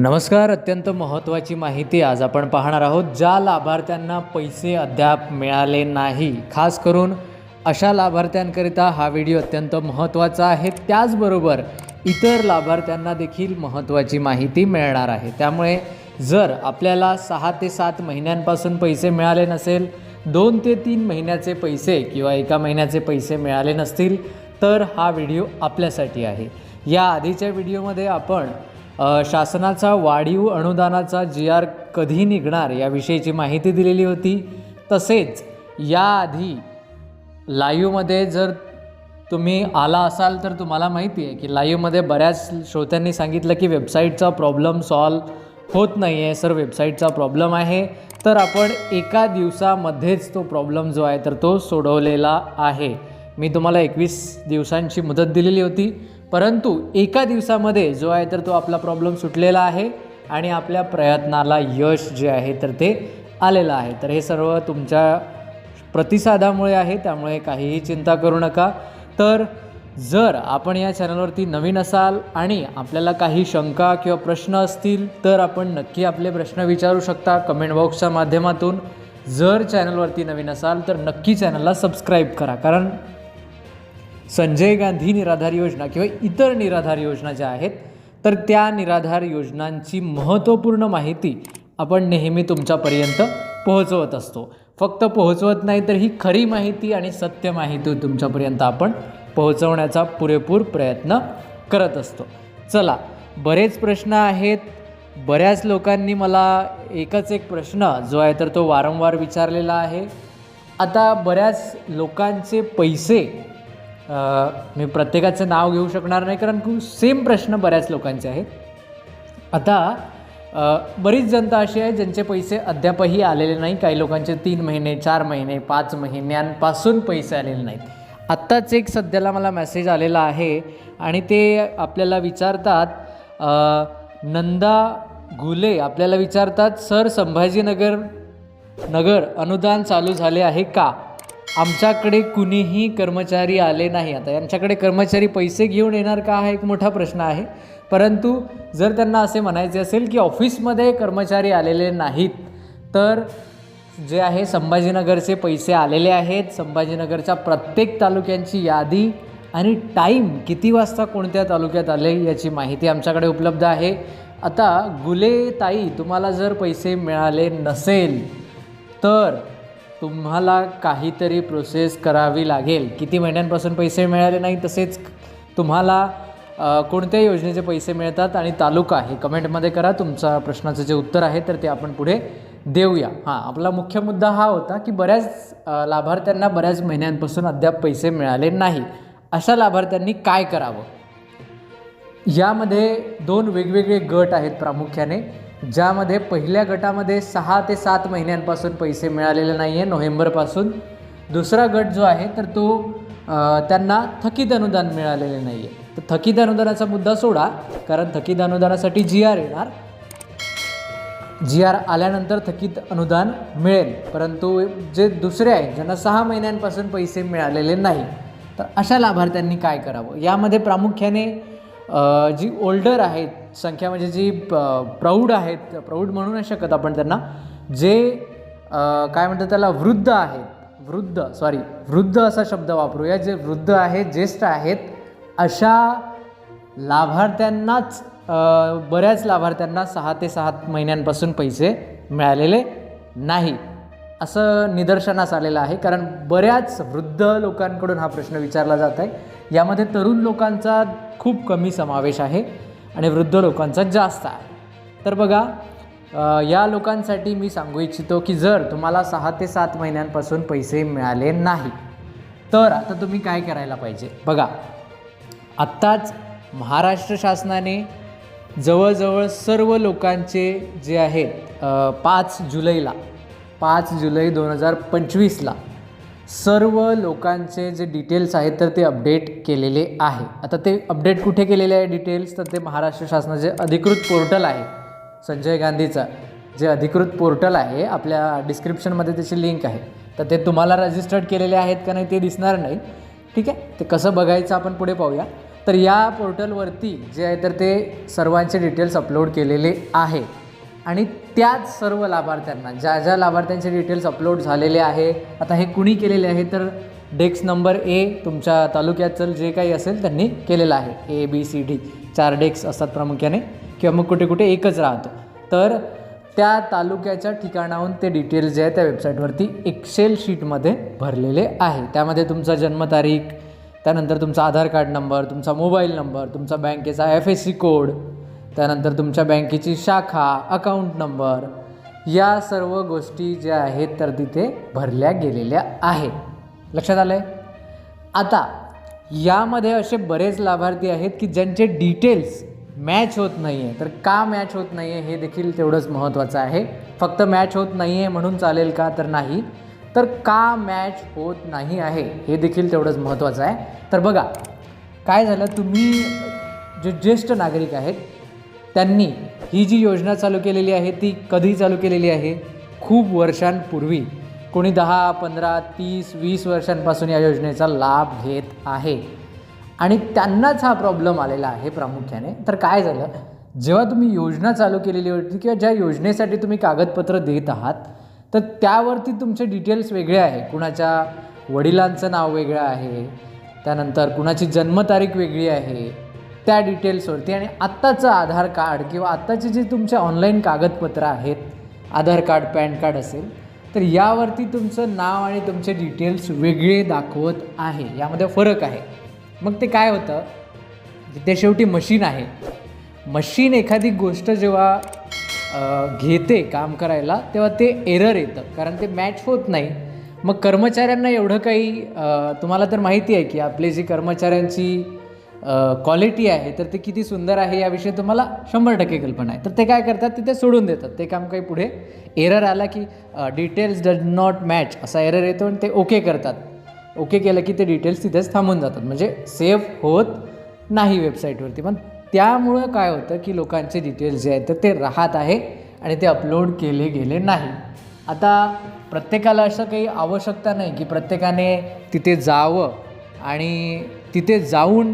नमस्कार अत्यंत महत्त्वाची माहिती आज आपण पाहणार आहोत ज्या लाभार्थ्यांना पैसे अद्याप मिळाले नाही. खास करून अशा लाभार्थ्यांकरिता हा व्हिडिओ अत्यंत महत्त्वाचा आहे. त्याचबरोबर इतर लाभार्थ्यांना देखील महत्त्वाची माहिती मिळणार आहे. त्यामुळे जर आपल्याला सहा ते सात महिन्यांपासून पैसे मिळाले नसेल दोन ते तीन महिन्याचे पैसे किंवा एका महिन्याचे पैसे मिळाले नसतील तर हा व्हिडिओ आपल्यासाठी आहे. या आधीच्या व्हिडिओमध्ये आपण शासनाचा वाढीव अनुदानाचा जी आर कधी निघणार याविषयीची माहिती दिलेली होती. तसेच याआधी लाईव्हमध्ये जर तुम्ही आला असाल तर तुम्हाला माहिती आहे की लाईव्हमध्ये बऱ्याच श्रोत्यांनी सांगितलं की वेबसाईटचा प्रॉब्लेम सॉल्व होत नाही आहे सर वेबसाईटचा प्रॉब्लेम आहे. तर आपण एका दिवसामध्येच तो प्रॉब्लेम जो आहे तर तो सोडवलेला आहे. मी तुम्हाला एकवीस दिवसांची मुदत दिलेली होती. परंतु एका दिवसामध्ये जो आहे तर तो आपला प्रॉब्लेम सुटलेला आहे आणि आपल्या प्रयत्नाला यश जे आहे तर ते आलेलं आहे. तर हे सर्व तुमच्या प्रतिसादामुळे आहे त्यामुळे काहीही चिंता करू नका. तर जर आपण या चॅनलवरती नवीन असाल आणि आपल्याला काही शंका किंवा प्रश्न असतील तर आपण नक्की आपले प्रश्न विचारू शकता कमेंट बॉक्सच्या माध्यमातून. जर चॅनलवरती नवीन असाल तर नक्की चॅनलला सबस्क्राईब करा. कारण संजय गांधी निराधार योजना किंवा इतर निराधार योजना ज्या आहेत तर त्या निराधार योजनांची महत्त्वपूर्ण माहिती आपण नेहमी तुमच्यापर्यंत पोहोचवत असतो. फक्त पोहोचवत नाही तर ही खरी माहिती आणि सत्य माहिती तुमच्यापर्यंत आपण पोहोचवण्याचा पुरेपूर प्रयत्न करत असतो. चला बरेच प्रश्न आहेत. बऱ्याच लोकांनी मला एकच एक प्रश्न जो आहे तर तो वारंवार विचारलेला आहे. आता बऱ्याच लोकांचे पैसे मी प्रत्येकाचं नाव घेऊ शकणार नाही कारण खूप सेम प्रश्न बऱ्याच लोकांचे आहेत. आता बरीच जनता अशी आहे ज्यांचे पैसे अद्यापही आलेले नाही काही लोकांचे तीन महिने चार महिने पाच महिन्यांपासून पैसे आलेले नाहीत. आत्ताच एक सध्याला मला मेसेज आलेला आहे आणि ते आपल्याला विचारतात नंदा घुले आपल्याला विचारतात सर संभाजीनगर नगर अनुदान चालू झाले आहे का? आमच्याकडे कुणीही कर्मचारी आले नाही आता. यांच्याकडे कर्मचारी पैसे घेऊन येणार का हा एक मोठा प्रश्न आहे. परंतु जर त्यांना असे म्हणायचे असेल की ऑफिसमध्ये कर्मचारी आलेले नाहीत तर जे आहे संभाजीनगरचे पैसे आलेले आहेत. संभाजीनगरच्या प्रत्येक तालुक्यांची यादी आणि टाईम किती वाजता कोणत्या तालुक्यात आले याची माहिती आमच्याकडे उपलब्ध आहे. आता गुले ताई तुम्हाला जर पैसे मिळाले नसेल तर तुम्हाला काहीतरी प्रोसेस करावी लागेल. किती महिन्यांपासून पैसे मिळाले नाही तसेच तुम्हाला अ, कोणत्या योजनेचे पैसे मिळतात आणि तालुका हे कमेंटमध्ये करा. तुमचा प्रश्नाचं जे उत्तर आहे तर ते आपण पुढे देऊया. हां आपला मुख्य मुद्दा हा होता की बऱ्याच लाभार्थ्यांना बऱ्याच महिन्यांपासून अद्याप पैसे मिळाले नाही. अशा लाभार्थ्यांनी काय करावं? यामध्ये दोन वेगवेगळे गट आहेत प्रामुख्याने. ज्यामध्ये पहिल्या गटामध्ये सहा ते सात महिन्यांपासून पैसे मिळालेले नाही आहे नोव्हेंबरपासून. दुसरा गट जो आहे तर तो त्यांना थकीत अनुदान मिळालेले नाही आहे तर थकीत अनुदानाचा मुद्दा सोडा कारण थकीत अनुदानासाठी जी आर येणार. जी आर आल्यानंतर थकीत अनुदान मिळेल परंतु जे दुसरे आहेत ज्यांना सहा महिन्यांपासून पैसे मिळालेले नाही तर अशा लाभार्थ्यांनी काय करावं? यामध्ये प्रामुख्याने जी ओल्डर आहेत संख्या म्हणजे जी प- प्रौढ आहेत प्रौढ म्हणू नाही शकत आपण त्यांना जे काय म्हणतात त्याला वृद्ध आहेत. वृद्ध सॉरी वृद्ध असा शब्द वापरूया जे वृद्ध आहेत ज्येष्ठ आहेत अशा लाभार्थ्यांनाच बऱ्याच लाभार्थ्यांना सहा ते सात महिन्यांपासून पैसे मिळालेले नाही. असं निदर्शनास आलेलं आहे कारण बऱ्याच वृद्ध लोकांकडून हा प्रश्न विचारला जात आहे. यामध्ये तरुण लोकांचा खूप कमी समावेश आहे. आणि वृद्ध लोकांचा जास्त आहे. तर बघा या लोकांसाठी मी सांगू इच्छितो की जर तुम्हाला सहा ते सात महिन्यांपासून पैसे मिळाले नाही तर आता तुम्ही काय करायला पाहिजे? बघा आत्ताच महाराष्ट्र शासनाने जवळजवळ सर्व लोकांचे जे आहेत पाच जुलैला पाच जुलै दोन हजार पंचवीसला सर्व लोकांचे जे डिटेल्स आहेत तर ते अपडेट केलेले आहे. आता ते अपडेट कुठे केलेले आहे डिटेल्स तर ते महाराष्ट्र शासनाचे अधिकृत पोर्टल आहे संजय गांधीचं. जे अधिकृत पोर्टल आहे आपल्या डिस्क्रिप्शनमध्ये त्याची लिंक आहे. तर ते तुम्हाला रजिस्टर्ड केलेले आहेत का नाही ते दिसणार नाही. ठीक आहे? ते कसं बघायचं आपण पुढे पाहूया. तर या पोर्टलवरती जे आहे तर ते सर्वांचे डिटेल्स अपलोड केलेले आहे. आणि त्याच सर्व लाभार्थ्यांना ज्या ज्या लाभार्थ्यांचे डिटेल्स अपलोड झालेले आहे आता हे कुणी केलेले आहे तर डेक्स नंबर ए तुमच्या तालुक्याचं जे काही असेल त्यांनी केलेलं आहे. ए बी सी डी चार डेस्क असतात प्रामुख्याने किंवा मग कुठे कुठे एकच राहतो. तर त्या तालुक्याच्या ठिकाणाहून ते डिटेल्स जे आहे त्या वेबसाईटवरती एक्सेल शीटमध्ये भरलेले आहे. त्यामध्ये तुमचा जन्मतारीख त्यानंतर तुमचा आधार कार्ड नंबर तुमचा मोबाईल नंबर तुमचा बँकेचा एफ एस सी कोड त्यानंतर तुमच्या बँकेची शाखा अकाउंट नंबर या सर्व गोष्टी ज्या आहेत तर तिथे भरल्या गेलेल्या आहेत. लक्षात आलं आहे आता यामध्ये असे बरेच लाभार्थी आहेत की ज्यांचे डिटेल्स मॅच होत नाही आहे तर का मॅच होत नाही आहे हे देखील तेवढंच महत्त्वाचं आहे. फक्त मॅच होत नाही आहे म्हणून चालेल का तर नाही. तर का मॅच होत नाही आहे हे देखील तेवढंच महत्त्वाचं आहे. तर बघा काय झालं? तुम्ही जे ज्येष्ठ नागरिक आहेत त्यांनी ही जी योजना चालू केलेली आहे ती कधी चालू केलेली आहे? खूप वर्षांपूर्वी. कोणी दहा पंधरा तीस वीस वर्षांपासून या योजनेचा लाभ घेत आहे. आणि त्यांनाच हा प्रॉब्लेम आलेला आहे प्रामुख्याने. तर काय झालं? जेव्हा तुम्ही योजना चालू केलेली होती किंवा ज्या योजनेसाठी तुम्ही कागदपत्र देत आहात तर त्यावरती तुमचे डिटेल्स वेगळे आहे. कुणाच्या वडिलांचं नाव वेगळं आहे. त्यानंतर कुणाची जन्मतारीख वेगळी आहे. त्या डिटेल्सवरती आणि आत्ताचं आधार कार्ड किंवा आत्ताचे जे तुमचे ऑनलाईन कागदपत्र आहेत आधार कार्ड पॅन कार्ड असेल तर यावरती तुमचं नाव आणि तुमचे डिटेल्स वेगळे दाखवत आहे. यामध्ये फरक आहे. मग ते काय होतं? ते शेवटी मशीन आहे. मशीन एखादी गोष्ट जेव्हा घेते काम करायला तेव्हा ते एरर येतं. कारण ते मॅच होत नाही. मग कर्मचाऱ्यांना एवढं काही तुम्हाला तर माहिती आहे की आपली जी कर्मचाऱ्यांची क्वालिटी आहे तर ते किती सुंदर आहे याविषयी तुम्हाला शंभर टक्के कल्पना आहे. तर ते काय करतात तिथे सोडून देतात. ते काम काही पुढे एरर आला की डिटेल्स डज नॉट मॅच असा एरर येतो आणि ते ओके करतात. ओके केलं की ते डिटेल्स तिथेच थांबून जातात. म्हणजे सेव्ह होत नाही वेबसाईटवरती पण त्यामुळं काय होतं की लोकांचे डिटेल्स जे आहेत तर ते राहत आहे आणि ते अपलोड केले गेले नाही. आता प्रत्येकाला असं काही आवश्यकता नाही की प्रत्येकाने तिथे जावं आणि तिथे जाऊन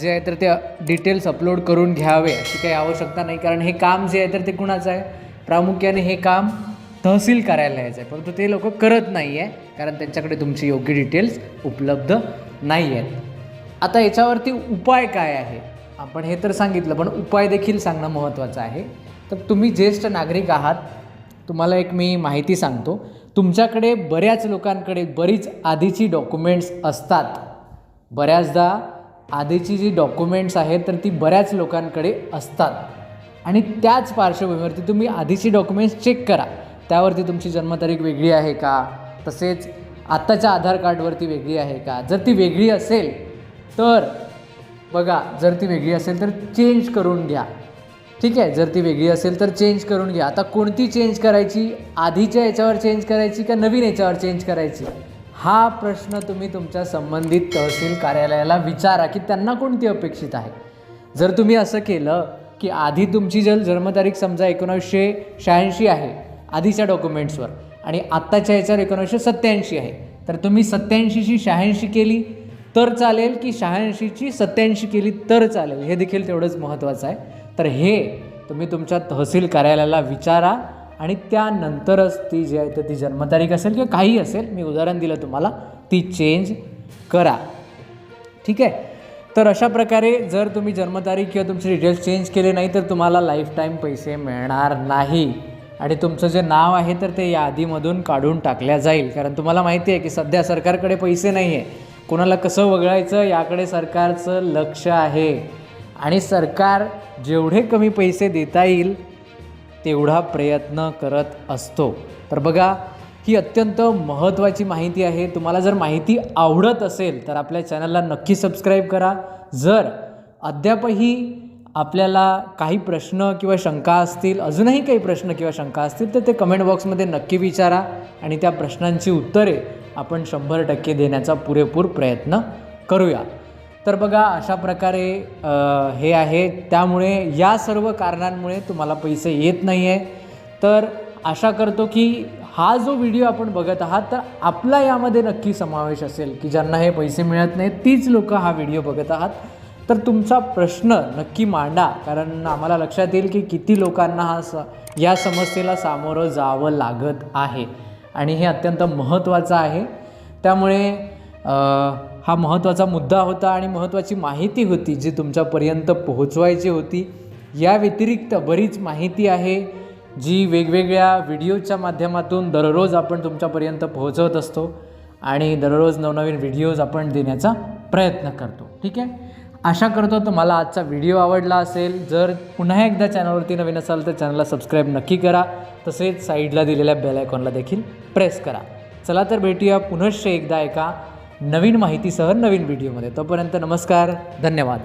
जे आहे तर ते डिटेल्स अपलोड करून घ्यावे अशी काही आवश्यकता नाही. कारण हे काम जे आहे तर ते कुणाचं आहे? प्रामुख्याने हे काम तहसील कार्यालयाचं आहे. परंतु ते लोक करत नाही आहे. कारण त्यांच्याकडे तुमची योग्य डिटेल्स उपलब्ध नाही आहेत. आता याच्यावरती उपाय काय आहे? आपण हे तर सांगितलं पण उपाय देखील सांगणं महत्त्वाचं आहे. तर तुम्ही ज्येष्ठ नागरिक आहात. तुम्हाला एक मी माहिती सांगतो. तुमच्याकडे बऱ्याच लोकांकडे बरीच आधीची डॉक्युमेंट्स असतात. बऱ्याचदा आधीची जी डॉक्युमेंट्स आहेत तर ती बऱ्याच लोकांकडे असतात. आणि त्याच पार्श्वभूमीवरती तुम्ही आधीची डॉक्युमेंट्स चेक करा. त्यावरती तुमची जन्मतारीख वेगळी आहे का? तसेच आत्ताच्या आधार कार्डवरती वेगळी आहे का? जर ती वेगळी असेल तर बघा जर ती वेगळी असेल तर चेंज करून घ्या. ठीक आहे? जर ती वेगळी असेल तर चेंज करून घ्या. आता कोणती चेंज करायची? आधीच्या याच्यावर चेंज करायची का नवीन याच्यावर चेंज करायची? हा प्रश्न तुम्ही तुमच्या संबंधित तहसील कार्यालयाला विचारा की त्यांना कोणती अपेक्षित आहे? जर तुम्ही असं केलं की आधी तुमची जर जन्मतारीख समजा एकोणीसशे शहाऐंशी आहे आधीच्या डॉक्युमेंट्सवर आणि आत्ताच्या याच्यावर एकोणीसशे सत्त्याऐंशी आहे तर तुम्ही सत्त्याऐंशीची शहाऐंशी केली तर चालेल की शहाऐंशीची सत्त्याऐंशी केली तर चालेल हे देखील तेवढंच महत्त्वाचं आहे. तर हे तुम्ही तुमच्या तहसील कार्यालयाला विचारा आणि त्यानंतरच ती जी आहे तर ती जन्मतारीख असेल किंवा काही असेल मी उदाहरण दिलं तुम्हाला ती चेंज करा. ठीक आहे? तर अशा प्रकारे जर तुम्ही जन्मतारीख किंवा तुमचे डिटेल्स चेंज केले नाही तर तुम्हाला लाईफ टाईम पैसे मिळणार नाही. आणि तुमचं जे नाव आहे तर ते यादीमधून काढून टाकल्या जाईल. कारण तुम्हाला माहिती आहे की सध्या सरकारकडे पैसे नाही आहे. कोणाला कसं वगळायचं याकडे सरकारचं लक्ष आहे. आणि सरकार जेवढे कमी पैसे देता येईल तेवढा प्रयत्न करत असतो. तर बघा ही अत्यंत महत्त्वाची माहिती आहे. तुम्हाला जर माहिती आवडत असेल तर आपल्या चॅनलला नक्की सबस्क्राईब करा. जर अद्यापही आपल्याला काही प्रश्न किंवा शंका असतील अजूनही काही प्रश्न किंवा शंका असतील तर ते कमेंट बॉक्समध्ये नक्की विचारा आणि त्या प्रश्नांची उत्तरे आपण शंभर टक्के देण्याचा पुरेपूर प्रयत्न करूया. तर बघा अशा प्रकारे हे आहे. त्यामुळे या सर्व कारणांमुळे तुम्हाला पैसे येत नाही आहे तर आशा करतो की हा जो व्हिडिओ आपण बघत आहात तर आपला यामध्ये नक्की समावेश असेल की ज्यांना हे पैसे मिळत नाहीत तीच लोक हा व्हिडिओ बघत आहात. तर तुमचा प्रश्न नक्की मांडा कारण आम्हाला लक्षात येईल की किती लोकांना हा स या समस्येला सामोरं जावं लागत आहे. आणि हे अत्यंत महत्त्वाचं आहे. त्यामुळे हा महत्त्वाचा मुद्दा होता आणि महत्त्वाची माहिती होती जी तुमच्यापर्यंत पोहोचवायची होती. या व्यतिरिक्त बरीच माहिती आहे जी वेगवेगळ्या व्हिडिओच्या माध्यमातून दररोज आपण तुमच्यापर्यंत पोहोचवत असतो आणि दररोज नवनवीन व्हिडिओज आपण देण्याचा प्रयत्न करतो. ठीक आहे? आशा करतो तुम्हाला आजचा व्हिडिओ आवडला असेल. जर पुन्हा एकदा चॅनलवरती नवीन असाल तर चॅनलला सबस्क्राईब नक्की करा. तसेच साईडला दिलेल्या बेल आयकॉनला देखील प्रेस करा. चला तर भेटूया पुनश्च एकदा एका नवीन माहितीसह नवीन व्हिडिओमध्ये. तोपर्यंत नमस्कार धन्यवाद.